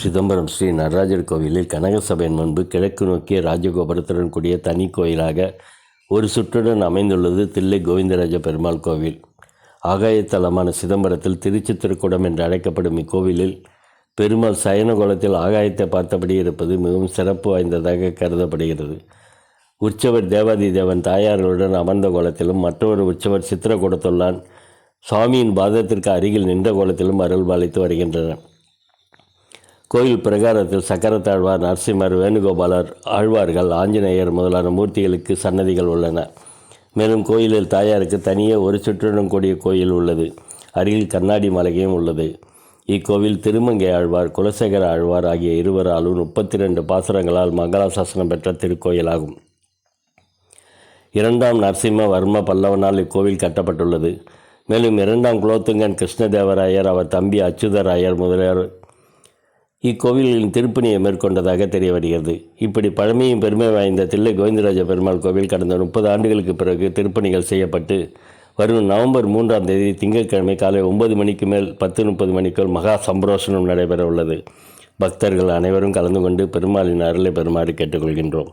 சிதம்பரம் ஸ்ரீ நடராஜர் கோவிலில் கனகசபையின் முன்பு கிழக்கு நோக்கிய ராஜகோபுரத்துடன் கூடிய தனி கோயிலாக ஒரு சுற்றுடன் அமைந்துள்ளது தில்லை கோவிந்தராஜ பெருமாள் கோவில். ஆகாயத்தலமான சிதம்பரத்தில் திருச்சித்திரக்கூடம் என்று அழைக்கப்படும் இக்கோவிலில் பெருமாள் சயன கோலத்தில் ஆகாயத்தை பார்த்தபடி இருப்பது மிகவும் சிறப்பு வாய்ந்ததாக கருதப்படுகிறது. உற்சவர் தேவாதி தேவன் தாயார்களுடன் அமர்ந்த கோலத்திலும் மற்றொரு உற்சவர் சித்திர கொடுத்துள்ளான் சுவாமியின் பாதத்திற்கு அருகில் நின்ற கோலத்திலும் அருள் பாலித்து வருகின்றனர். கோயில் பிரகாரத்தில் சக்கரத்தாழ்வார் நரசிம்மர் வேணுகோபாலர் ஆழ்வார்கள் ஆஞ்சநேயர் முதலான மூர்த்திகளுக்கு சன்னதிகள் உள்ளன. மேலும் கோயிலில் தாயாருக்கு தனியே ஒரு சுற்றுடன் கூடிய கோயில் உள்ளது. அருகில் கண்ணாடி மலையும் உள்ளது. இக்கோவில் திருமங்கை ஆழ்வார் குலசேகர ஆழ்வார் ஆகிய இருவராலும் முப்பத்தி ரெண்டு பாசுரங்களால் மங்களாசாசனம் பெற்ற திருக்கோயிலாகும். இரண்டாம் நரசிம்ம வர்ம பல்லவனால் இக்கோவில் கட்டப்பட்டுள்ளது. மேலும் இரண்டாம் குலோத்துங்கன் கிருஷ்ணதேவராயர் அவர் தம்பி அச்சுதராயர் முதலியார் இக்கோவிலின் திருப்பணியை மேற்கொண்டதாக தெரிய வருகிறது இப்படி பழமையும் பெருமை வாய்ந்த தில்லை கோவிந்தராஜ பெருமாள் கோவில் கடந்த முப்பது ஆண்டுகளுக்கு பிறகு திருப்பணிகள் செய்யப்பட்டு வரும் நவம்பர் மூன்றாம் தேதி திங்கட்கிழமை காலை ஒன்பது மணிக்கு மேல் பத்து முப்பது மணிக்குள் மகா சம்பரோஷனம் நடைபெற உள்ளது பக்தர்கள் அனைவரும் கலந்து கொண்டு பெருமாளின் அருளை பெருமாறு கேட்டுக்கொள்கின்றோம்.